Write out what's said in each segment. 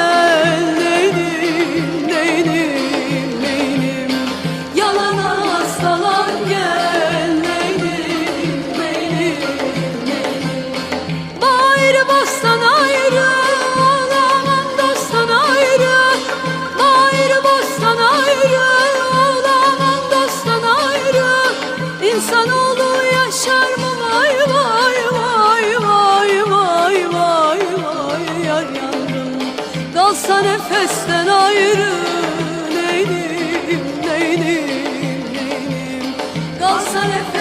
should. Nefesten ayrı neynim neynim neynim. Kalsa nefesten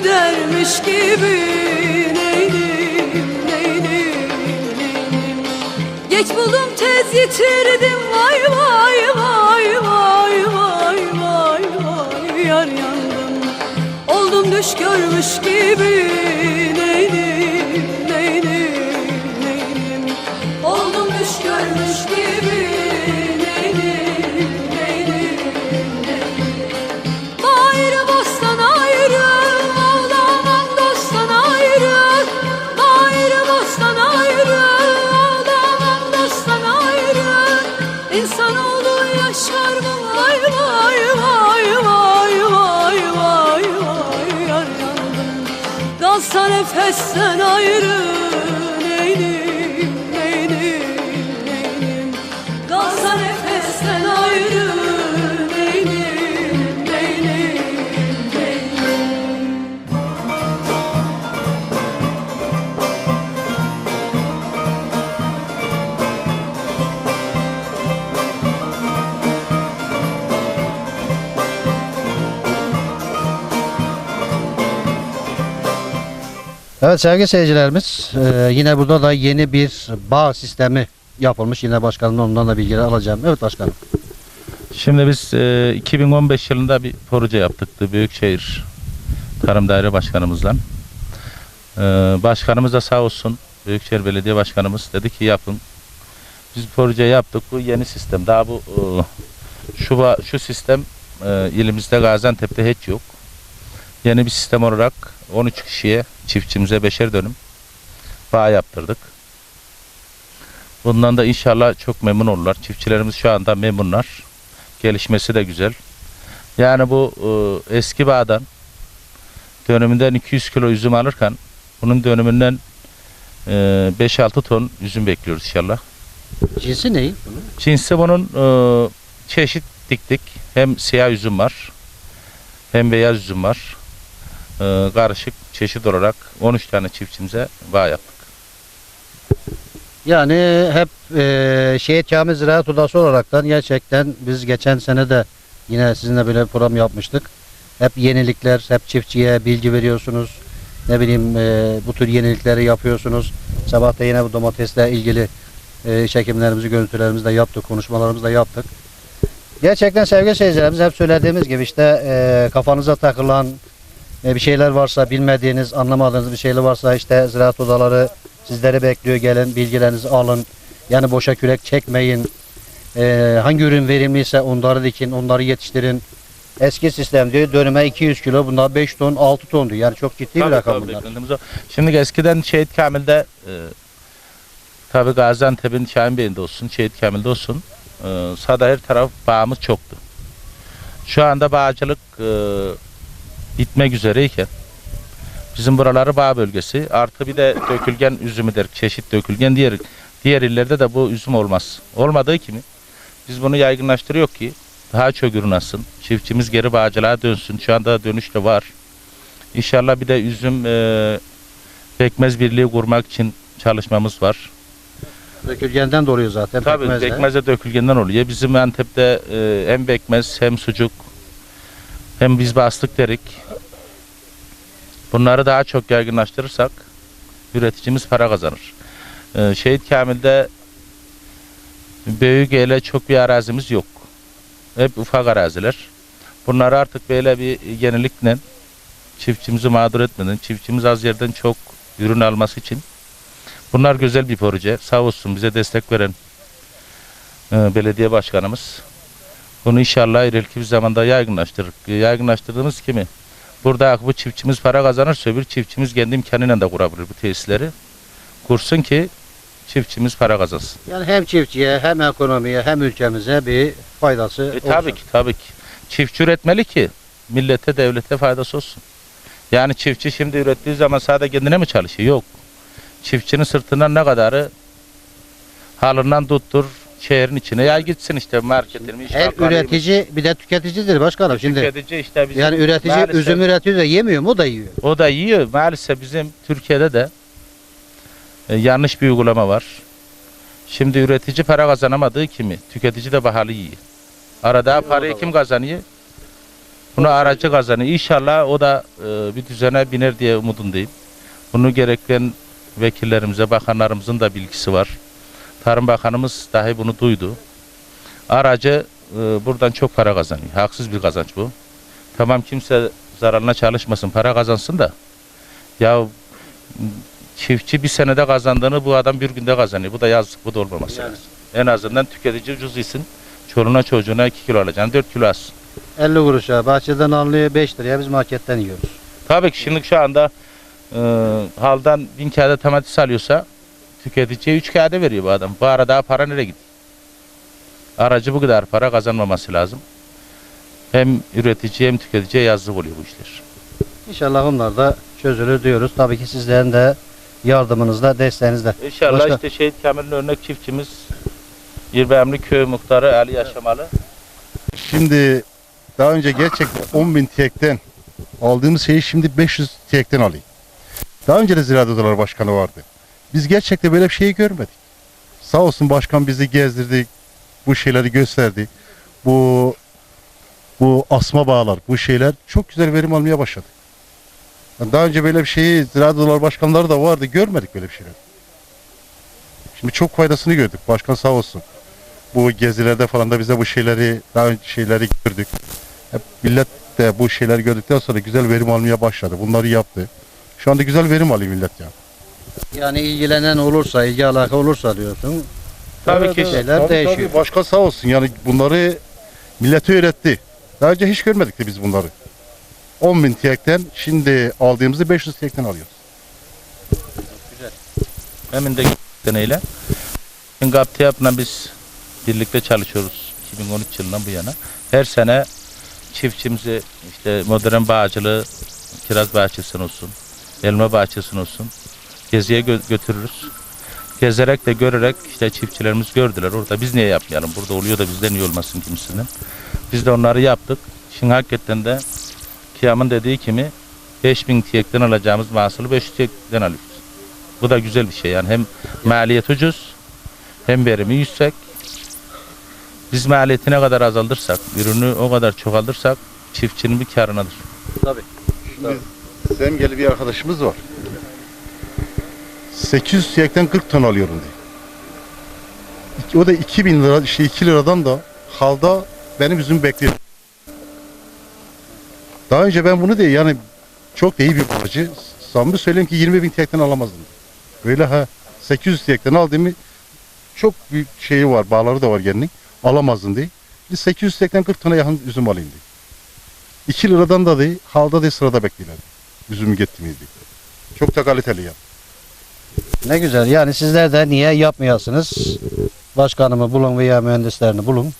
Gülünü dermiş gibi neynim neynim neynim Geç buldum tez yitirdim vay vay vay vay vay vay vay yar yandım. Oldum düş görmüş gibi neynim Nefesten ayrı neynim neynim neynim? Kalsa nefesten ayrı Evet sevgili seyircilerimiz e, yine burada da yeni bir bağ sistemi yapılmış. Yine başkanım ondan da bilgiler alacağım. Evet başkanım. Şimdi biz e, 2015 yılında bir proje yaptık Büyükşehir Tarım Daire Başkanımızla. E, başkanımız da sağ olsun Büyükşehir Belediye Başkanımız dedi ki yapın. Biz proje yaptık. Bu yeni sistem. Daha bu e, şu şu sistem e, ilimizde Gaziantep'te hiç yok. Yeni bir sistem olarak 13 kişiye çiftçimize beşer dönüm bağ yaptırdık. Bundan da inşallah çok memnun olurlar. Çiftçilerimiz şu anda memnunlar. Gelişmesi de güzel. Yani bu e, eski bağdan dönümünden 200 kilo üzüm alırken bunun dönümünden e, 5-6 ton üzüm bekliyoruz inşallah. Cinsi ne? Cinsi bunun e, çeşit diktik. Hem siyah üzüm var hem beyaz üzüm var. E, karışık çeşit olarak 13 tane çiftçimize bağ yaptık. Yani hep e, Şehit Kamil Ziraat Odası olaraktan gerçekten biz geçen sene de yine sizinle böyle bir program yapmıştık. Hep yenilikler, hep çiftçiye bilgi veriyorsunuz. Ne bileyim e, bu tür yenilikleri yapıyorsunuz. Sabah da yine bu domatesle ilgili e, çekimlerimizi, görüntülerimizi de yaptık, konuşmalarımızı da yaptık. Gerçekten sevgili seyircilerimiz hep söylediğimiz gibi işte e, kafanıza takılan e, bir şeyler varsa, bilmediğiniz, anlamadığınız bir şeyler varsa işte ziraat odaları sizleri bekliyor. Gelin bilgilerinizi alın. Yani boşa kürek çekmeyin. E, hangi ürün verimliyse onları dikin, onları yetiştirin. Eski sistem diyor dönüme 200 kilo bunlar 5 ton 6 ton diyor. Yani çok ciddi bir Tabii, rakam tabii, bunlar. beklentimiz o. Şimdi eskiden Şehit Kamil'de e, tabi Gaziantep'in Şahin Bey'inde olsun, Şehit Kamil'de olsun e, sağda her taraf bağımız çoktu. Şu anda bağcılık e, bitmek üzereyken bizim buraları bağ bölgesi artı bir de dökülgen üzümüdür, çeşit dökülgen diğer diğer illerde de bu üzüm olmaz. Olmadığı kimi biz bunu yaygınlaştırıyor ki daha çok ürün alsın. Çiftçimiz geri bağcılığa dönsün. Şu anda dönüş de var. İnşallah bir de üzüm e, pekmez birliği kurmak için çalışmamız var. Dökülgenden de oluyor zaten. Tabii pekmezle. pekmeze dökülgenden oluyor. Bizim Antep'te e, hem pekmez hem sucuk hem biz bastık derik. Bunları daha çok yaygınlaştırırsak üreticimiz para kazanır. E, Şehit Kamil'de büyük ele çok bir arazimiz yok. Hep ufak araziler. Bunları artık böyle bir yenilikle çiftçimizi mağdur etmeden, çiftçimiz az yerden çok ürün alması için Bunlar güzel bir proje. Sağ olsun bize destek veren e, belediye başkanımız. Bunu inşallah ileriki bir zamanda yaygınlaştırır. Yaygınlaştırdığımız kimi? Burada bu çiftçimiz para kazanırsa öbür çiftçimiz kendi imkanıyla da kurabilir bu tesisleri. Kursun ki çiftçimiz para kazansın. Yani hem çiftçiye hem ekonomiye hem ülkemize bir faydası E, olsun. tabii ki tabii ki. Çiftçi üretmeli ki millete devlete faydası olsun. Yani çiftçi şimdi ürettiği zaman sadece kendine mi çalışıyor? Yok. Çiftçinin sırtından ne kadarı halından tuttur şehrin içine ya gitsin işte marketini. Her üretici bir de tüketicidir başkanım. Şimdi tüketici işte bizim yani üretici maalesef- üzüm üretiyor da yemiyor mu o da yiyor. O da yiyor. Maalesef bizim Türkiye'de de e, yanlış bir uygulama var. Şimdi üretici para kazanamadığı kimi, tüketici de pahalı yiyor. Arada parayı kim kazanıyor? Bunu aracı kazanıyor. İnşallah o da e, bir düzene biner diye umudundayım. Bunu gereklen vekillerimize, bakanlarımızın da bilgisi var. Tarım Bakanımız dahi bunu duydu. Aracı e, buradan çok para kazanıyor. Haksız bir kazanç bu. Tamam kimse zararına çalışmasın, para kazansın da. Ya çiftçi bir senede kazandığını bu adam bir günde kazanıyor. Bu da yazık, bu da olmaması Yani. lazım. En azından tüketici ucuz yesin. Çoluğuna çocuğuna 2 kilo alacaksın, 4 kilo alsın. 50 kuruşa bahçeden alınıyor 5 liraya biz marketten yiyoruz. Tabii ki şimdi şu anda e, haldan bin kağıda domates alıyorsa tüketiciye 3 kağıda veriyor bu adam. Bu arada daha para nereye gidiyor? Aracı bu kadar para kazanmaması lazım. Hem üreticiye hem tüketiciye yazık oluyor bu işler. İnşallah onlar da çözülür diyoruz. Tabii ki sizlerin de yardımınızla, desteğinizle. İnşallah Başka? işte Şehit Kamil'in örnek çiftçimiz İrbemli Köy Muhtarı Ali Yaşamalı. Şimdi daha önce gerçekten 10 bin TL'den aldığımız şeyi şimdi 500 TL'den alayım. Daha önce de Ziraat Odaları Başkanı vardı. Biz gerçekten böyle bir şeyi görmedik. Sağ olsun başkan bizi gezdirdi, bu şeyleri gösterdi. Bu bu asma bağlar, bu şeyler çok güzel verim almaya başladı. Yani Daha önce böyle bir şeyi Ziraat Odaları Başkanları da vardı, görmedik böyle bir şeyler. Şimdi çok faydasını gördük. Başkan sağ olsun bu gezilerde falan da bize bu şeyleri daha önce şeyleri gördük. Hep millet de bu şeyleri gördükten sonra güzel verim almaya başladı. Bunları yaptı. Şu anda güzel verim alıyor millet ya. Yani ilgilenen olursa, ilgi alaka olursa diyorsun. Tabii ki şeyler değişiyor. Başkan sağ olsun yani bunları millete öğretti. Daha önce hiç görmedik de biz bunları. 10 bin TL'den şimdi aldığımızı 500 TL'den alıyoruz. Hemen de deneyle. Gaptiyap'la biz birlikte çalışıyoruz 2013 yılından bu yana. Her sene çiftçimizi işte modern bağcılığı, kiraz bahçesine olsun, elma bahçesine olsun geziye gö- götürürüz. Gezerek de görerek işte çiftçilerimiz gördüler. Orada biz niye yapmayalım? Burada oluyor da bizden niye olmasın kimsinin. Biz de onları yaptık. Şimdi hakikaten de Kıyam'ın dediği kimi 5000 TL'den alacağımız mahsulü 500 TL'den alıyoruz. Bu da güzel bir şey yani hem maliyet ucuz hem verimi yüksek. Biz maliyeti ne kadar azaltırsak, ürünü o kadar çoğaltırsak çiftçinin bir karınadır. Tabii. Zemgeli bir arkadaşımız var. 800 TL'den 40 ton alıyorum diye. O da 2000 lira, işte 2 liradan da halda benim üzüm bekliyor. Daha önce ben bunu değil yani çok da iyi bir balacı. Samimi söyleyeyim ki 20 bin TL'den alamazdım. Böyle ha 800 TL'den aldığımı çok büyük şeyi var, bağları da var kendinin. Alamazdım diye. Biz 800 TL'den 40 tona yakın üzüm alayım diye. 2 liradan da değil, halda değil sırada bekliyorlar. Üzümü getirmeyi diye. Çok da kaliteli ya. Ne güzel. Yani sizler de niye yapmayasınız? Başkanımı bulun veya mühendislerini bulun.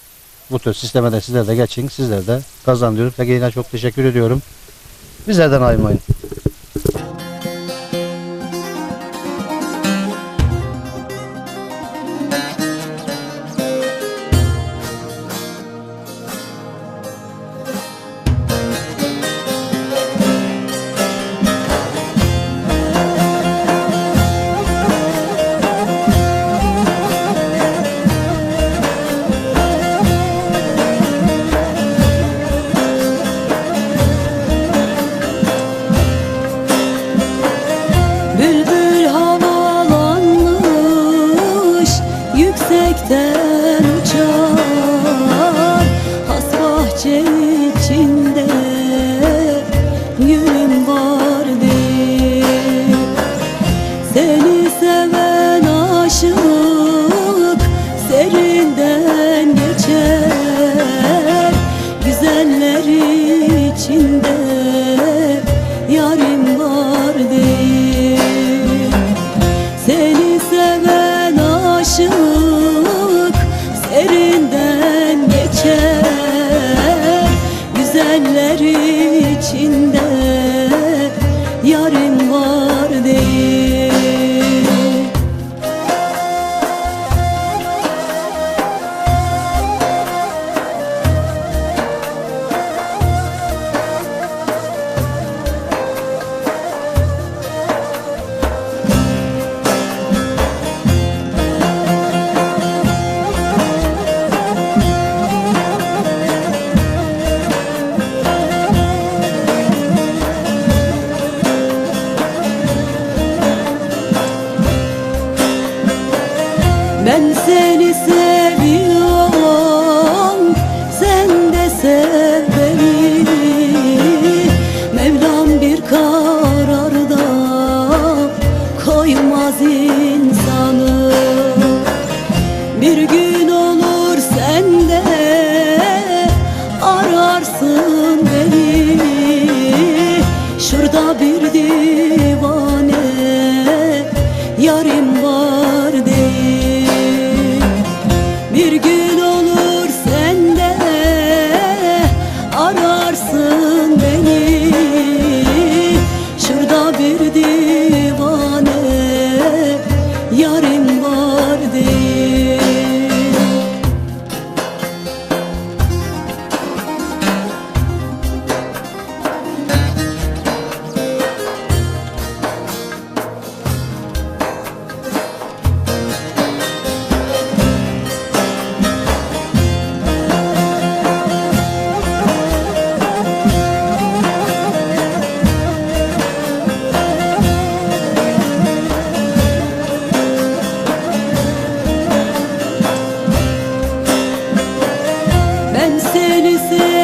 Bu tür sisteme de sizler de geçin. Sizler de kazan diyoruz. Ve yine çok teşekkür ediyorum. Bizlerden ayırmayın. 때 seni seviyorum Sen de sev beni. Mevlam bir kararda koymaz insanı. Bir gün olur sen de ararsın beni. Şurada bir divane yarim dizer.